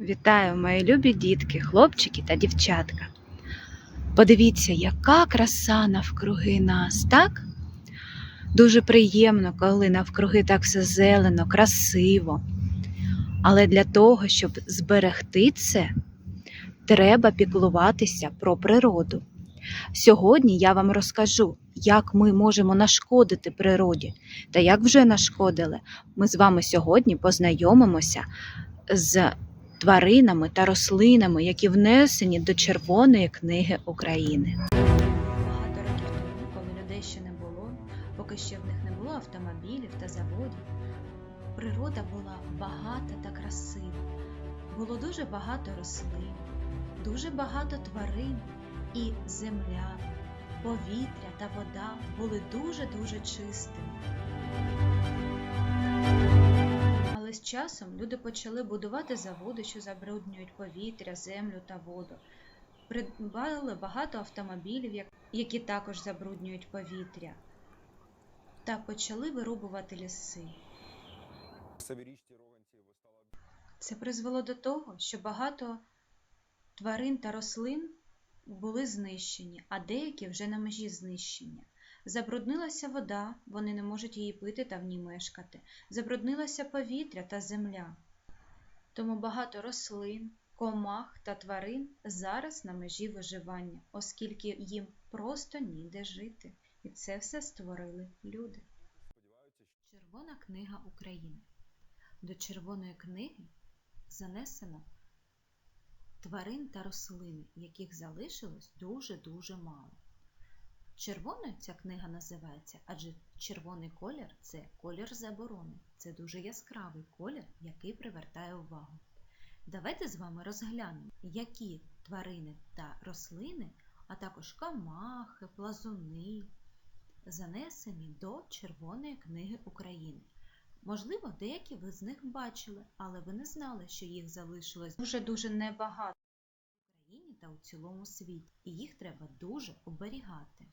Вітаю, мої любі дітки, хлопчики та дівчатка. Подивіться, яка краса навкруги нас, так? Дуже приємно, коли навкруги так все зелено, красиво. Але для того, щоб зберегти це, треба піклуватися про природу. Сьогодні я вам розкажу, як ми можемо нашкодити природі та як вже нашкодили. Ми з вами сьогодні познайомимося з тваринами та рослинами, які внесені до Червоної книги України. Багато років тому, коли людей ще не було, поки ще в них не було автомобілів та заводів, природа була багата та красива. Було дуже багато рослин, дуже багато тварин, і земля, повітря та вода були дуже-дуже чистими. Але з часом люди почали будувати заводи, що забруднюють повітря, землю та воду. Придбали багато автомобілів, які також забруднюють повітря, та почали вирубувати ліси. Це призвело до того, що багато тварин та рослин були знищені, а деякі вже на межі знищення. Забруднилася вода, вони не можуть її пити та в ній мешкати. Забруднилося повітря та земля. Тому багато рослин, комах та тварин зараз на межі виживання, оскільки їм просто ніде жити. І це все створили люди. Червона книга України. До Червоної книги занесено тварин та рослин, яких залишилось дуже-дуже мало. Червоною ця книга називається, адже червоний колір це колір заборони. Це дуже яскравий колір, який привертає увагу. Давайте з вами розглянемо, які тварини та рослини, а також камахи, плазуни, занесені до Червоної книги України. Можливо, деякі ви з них бачили, але ви не знали, що їх залишилось дуже-дуже небагато в Україні та у цілому світі, і їх треба дуже оберігати.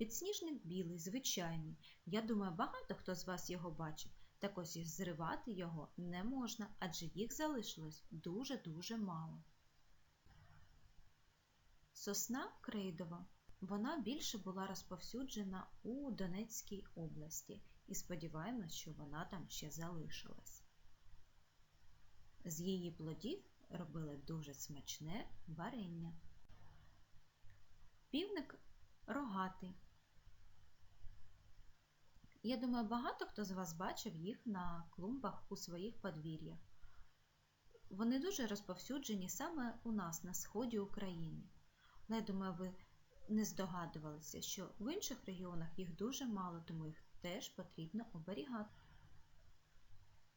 Підсніжник білий, звичайний. Я думаю, багато хто з вас його бачив. Так ось і зривати його не можна, адже їх залишилось дуже-дуже мало. Сосна крейдова. Вона більше була розповсюджена у Донецькій області, і сподіваємось, що вона там ще залишилась. З її плодів робили дуже смачне варення. Півник рогатий. Я думаю, багато хто з вас бачив їх на клумбах у своїх подвір'ях. Вони дуже розповсюджені саме у нас на сході України. Але я думаю, ви не здогадувалися, що в інших регіонах їх дуже мало, тому їх теж потрібно оберігати.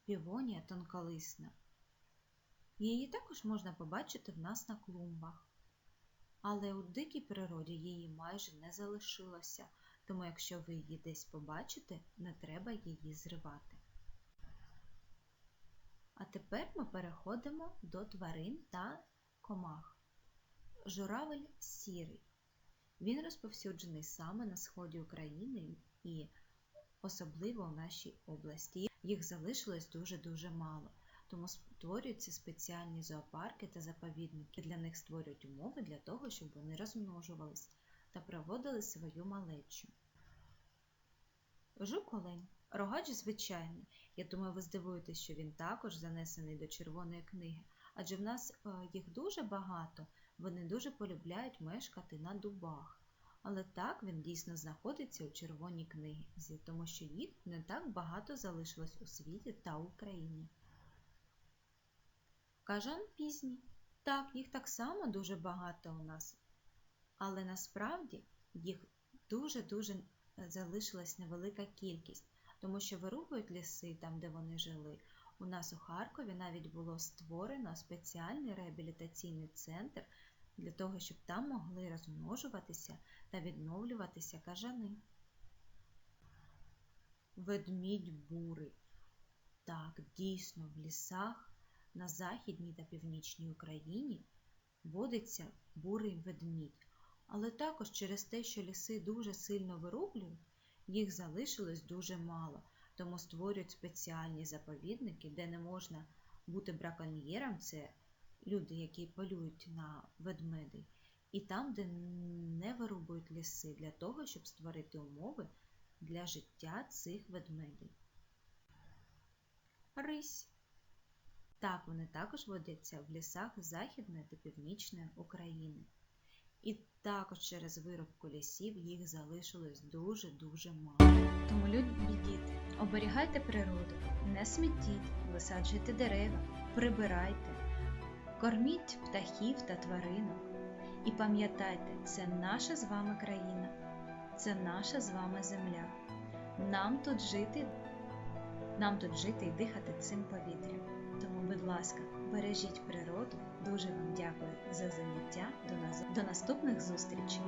Півонія тонколисна. Її також можна побачити в нас на клумбах. Але у дикій природі її майже не залишилося, тому якщо ви її десь побачите, не треба її зривати. А тепер ми переходимо до тварин та комах. Журавель сірий. Він розповсюджений саме на сході України і особливо в нашій області. Їх залишилось дуже-дуже мало, тому створюються спеціальні зоопарки та заповідники. Для них створюють умови для того, щоб вони розмножувались та проводили свою малечу. Жук-олень. Рогач звичайний. Я думаю, ви здивуєтесь, що він також занесений до червоної книги, адже в нас е, їх дуже багато, вони дуже полюбляють мешкати на дубах. Але так він дійсно знаходиться у червоній книзі, тому що їх не так багато залишилось у світі та Україні. Кажан пізній. Так, їх так само дуже багато у нас. Але насправді їх дуже-дуже залишилась невелика кількість, тому що вирубують ліси там, де вони жили. У нас у Харкові навіть було створено спеціальний реабілітаційний центр для того, щоб там могли розмножуватися та відновлюватися кажани. Ведмідь бурий. Так, дійсно, в лісах на Західній та Північній Україні водиться бурий ведмідь. Але також через те, що ліси дуже сильно вирублюють, їх залишилось дуже мало, тому створюють спеціальні заповідники, де не можна бути браконьєром це люди, які полюють на ведмедей, і там, де не вирубують ліси для того, щоб створити умови для життя цих ведмедей. Рись. Так, вони також водяться в лісах Західної та Північної України. І також через вирубку лісів їх залишилось дуже-дуже мало. Тому, любі діти, оберігайте природу, не смітіть, висаджуйте дерева, прибирайте, корміть птахів та тваринок. І пам'ятайте, це наша з вами країна, це наша з вами земля. Нам тут жити, нам тут жити і дихати цим повітрям. Будь ласка, бережіть природу. Дуже вам дякую за заняття. До нас до наступних зустрічей.